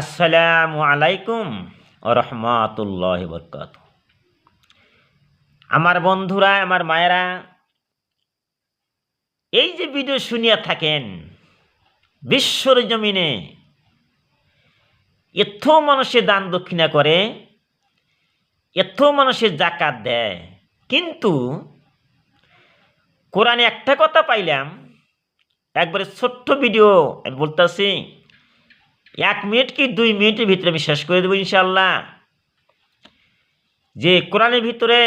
আসসালামু আলাইকুম রহমতুল্লাহ বরকাত আমার বন্ধুরা, আমার মায়েরা, এই যে ভিডিও শুনিয়া থাকেন, বিশ্বর জমিনে এত মানুষে দান দক্ষিণা করে, এত মানুষের জাকাত দেয়। কিন্তু কোরআনে একটা কথা পাইলাম, একবারে ছোট্ট ভিডিও আমি বলতেছি। এক মিনিট কি দুই মিনিটের ভিতরে আমি শেষ করে দেবো ইনশাল্লাহ যে কোরআনের ভিতরে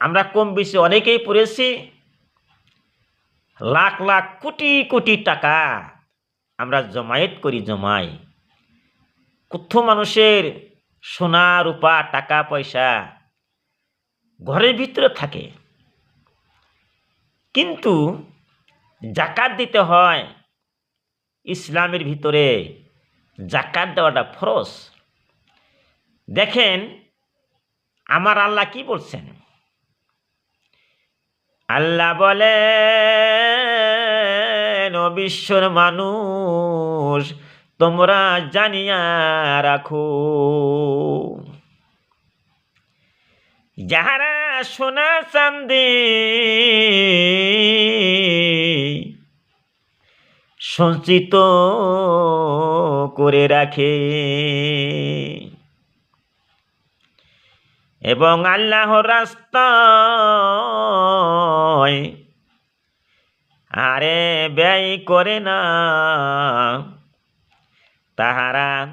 আমরা কম বেশি অনেকেই পড়েছি, লাখ লাখ কোটি কোটি টাকা আমরা জমায়েত করি, জমাই। কত মানুষের সোনা, রূপা, টাকা, পয়সা ঘরের ভিতরে থাকে। কিন্তু জাকাত দিতে হয় ইসলামের ভিতরে জাকাত দেওয়াটা ফরজ। দেখেন, আমার আল্লাহ কি বলছেন? আল্লাহ বলেন, ও বিশ্বর মানুষ, তোমরা জানিয়া রাখো। যাহারা সোনা চান্দি সঞ্চিত করে রাখে। এবং আল্লাহ রাস্তায় আরে ব্যয় করে না, তাহারা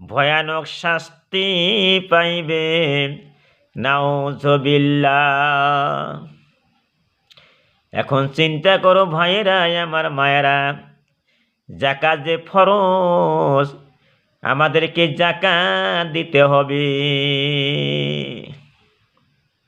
ভয়ানক শাস্তি পাইবে। নাউজবিল্লা এখন চিন্তা করো ভাইয়েরা আমার মায়েরা জাকাত যে ফরজ আমাদেরকে জাকাত দিতে হবে।